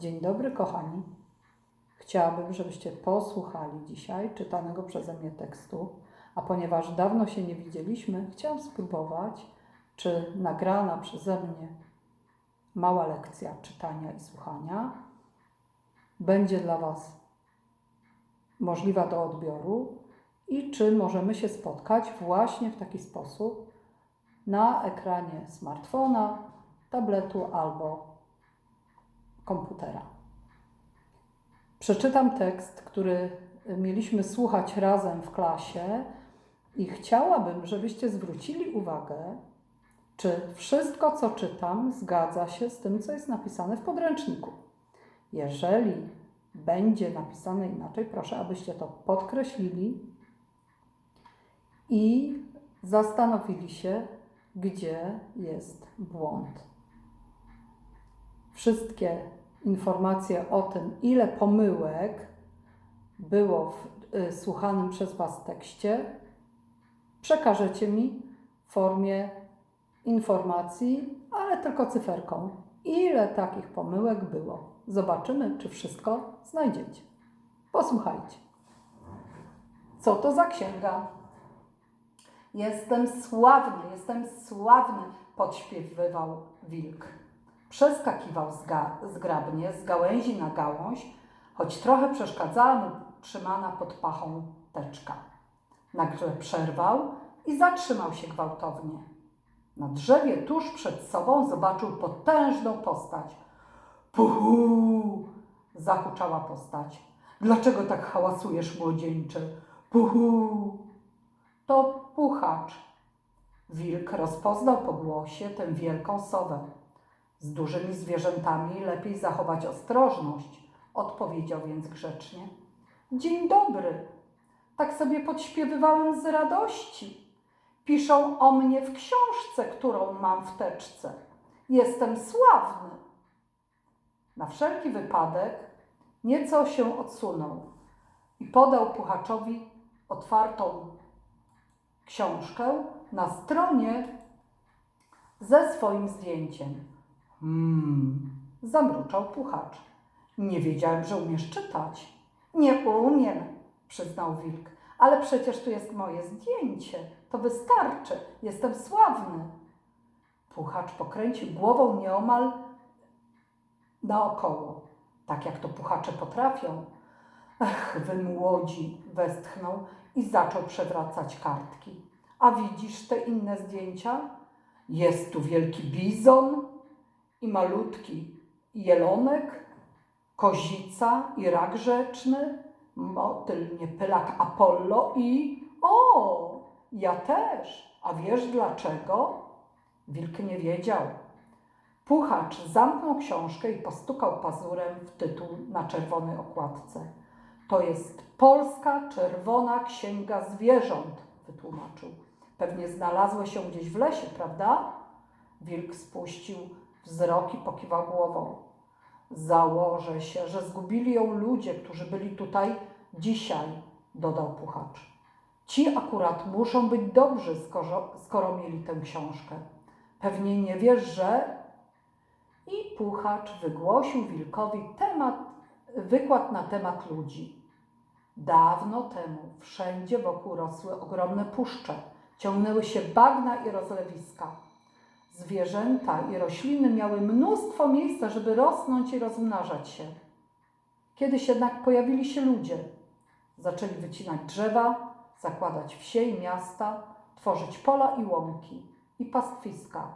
Dzień dobry, kochani. Chciałabym, żebyście posłuchali dzisiaj czytanego przeze mnie tekstu, a ponieważ dawno się nie widzieliśmy, chciałam spróbować, czy nagrana przeze mnie mała lekcja czytania i słuchania będzie dla Was możliwa do odbioru i czy możemy się spotkać właśnie w taki sposób na ekranie smartfona, tabletu albo komputera. Przeczytam tekst, który mieliśmy słuchać razem w klasie i chciałabym, żebyście zwrócili uwagę, czy wszystko, co czytam, zgadza się z tym, co jest napisane w podręczniku. Jeżeli będzie napisane inaczej, proszę, abyście to podkreślili i zastanowili się, gdzie jest błąd. Wszystkie informacje o tym, ile pomyłek było w y, słuchanym przez Was tekście, przekażecie mi w formie informacji, ale tylko cyferką. Ile takich pomyłek było? Zobaczymy, czy wszystko znajdziecie. Posłuchajcie. Co to za księga? Jestem sławny, jestem sławny, podśpiewywał wilk. Przeskakiwał zga- zgrabnie z gałęzi na gałąź, choć trochę przeszkadzała mu trzymana pod pachą teczka. Nagle przerwał i zatrzymał się gwałtownie. Na drzewie tuż przed sobą zobaczył potężną postać. Puhu! zahuczała postać. Dlaczego tak hałasujesz, młodzieńczy? Puhu! To puchacz. Wilk rozpoznał po głosie tę wielką sowę. Z dużymi zwierzętami lepiej zachować ostrożność, odpowiedział więc grzecznie. Dzień dobry. Tak sobie podśpiewywałem z radości. Piszą o mnie w książce, którą mam w teczce. Jestem sławny. Na wszelki wypadek nieco się odsunął i podał puchaczowi otwartą książkę na stronie ze swoim zdjęciem. Hmm, zamruczał puchacz. Nie wiedziałem, że umiesz czytać. Nie umiem, przyznał wilk, ale przecież tu jest moje zdjęcie. To wystarczy. Jestem sławny. Puchacz pokręcił głową nieomal naokoło, tak jak to puchacze potrafią. Ech, wy młodzi, westchnął i zaczął przewracać kartki. A widzisz te inne zdjęcia? Jest tu wielki bizon i malutki jelonek, kozica i rak rzeczny, motyl niepylak Apollo i o, ja też. A wiesz dlaczego? Wilk nie wiedział. Puchacz zamknął książkę i postukał pazurem w tytuł na czerwonej okładce. To jest Polska Czerwona Księga Zwierząt, wytłumaczył. Pewnie znalazły się gdzieś w lesie, prawda? Wilk spuścił wzrok i pokiwał głową. Założę się, że zgubili ją ludzie, którzy byli tutaj dzisiaj, dodał puchacz. Ci akurat muszą być dobrzy, skoro, skoro mieli tę książkę. Pewnie nie wiesz, że... I puchacz wygłosił wilkowi temat, wykład na temat ludzi. Dawno temu wszędzie wokół rosły ogromne puszcze, ciągnęły się bagna i rozlewiska. Zwierzęta i rośliny miały mnóstwo miejsca, żeby rosnąć i rozmnażać się. Kiedyś jednak pojawili się ludzie. Zaczęli wycinać drzewa, zakładać wsie i miasta, tworzyć pola i łąki i pastwiska.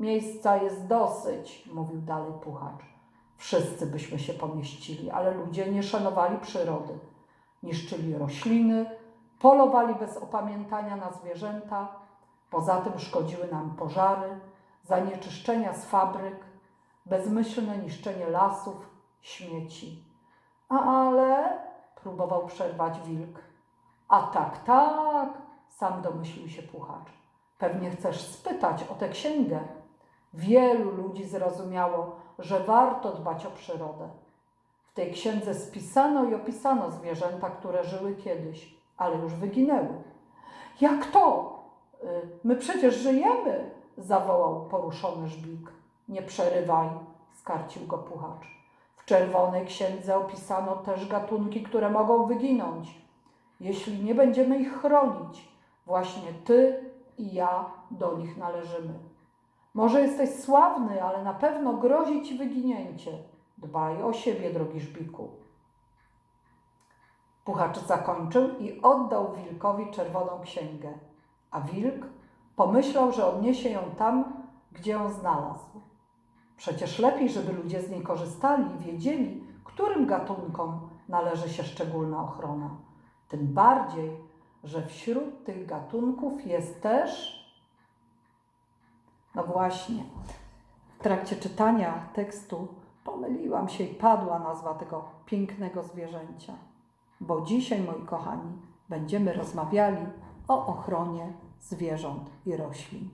Miejsca jest dosyć, mówił dalej puchacz. Wszyscy byśmy się pomieścili, ale ludzie nie szanowali przyrody. Niszczyli rośliny, polowali bez opamiętania na zwierzęta, poza tym szkodziły nam pożary, zanieczyszczenia z fabryk, bezmyślne niszczenie lasów, śmieci. Ale, próbował przerwać wilk. A tak, tak, sam domyślił się puchacz. Pewnie chcesz spytać o tę księgę. Wielu ludzi zrozumiało, że warto dbać o przyrodę. W tej księdze spisano i opisano zwierzęta, które żyły kiedyś, ale już wyginęły. Jak to? Y, My przecież żyjemy, zawołał poruszony żbik. Nie przerywaj, skarcił go puchacz. W W Czerwonej Księdze opisano też gatunki, które mogą wyginąć. Jeśli nie będziemy ich chronić, właśnie ty i ja do nich należymy. Może jesteś sławny, ale na pewno grozi ci wyginięcie. Dbaj o siebie, drogi żbiku. Puchacz zakończył i oddał wilkowi czerwoną księgę, a wilk pomyślał, że odniesie ją tam, gdzie ją znalazł. Przecież lepiej, żeby ludzie z niej korzystali i wiedzieli, którym gatunkom należy się szczególna ochrona. Tym bardziej, że wśród tych gatunków jest też. No właśnie, w trakcie czytania tekstu pomyliłam się i padła nazwa tego pięknego zwierzęcia. Bo dzisiaj, moi kochani, będziemy rozmawiali o ochronie zwierząt i roślin.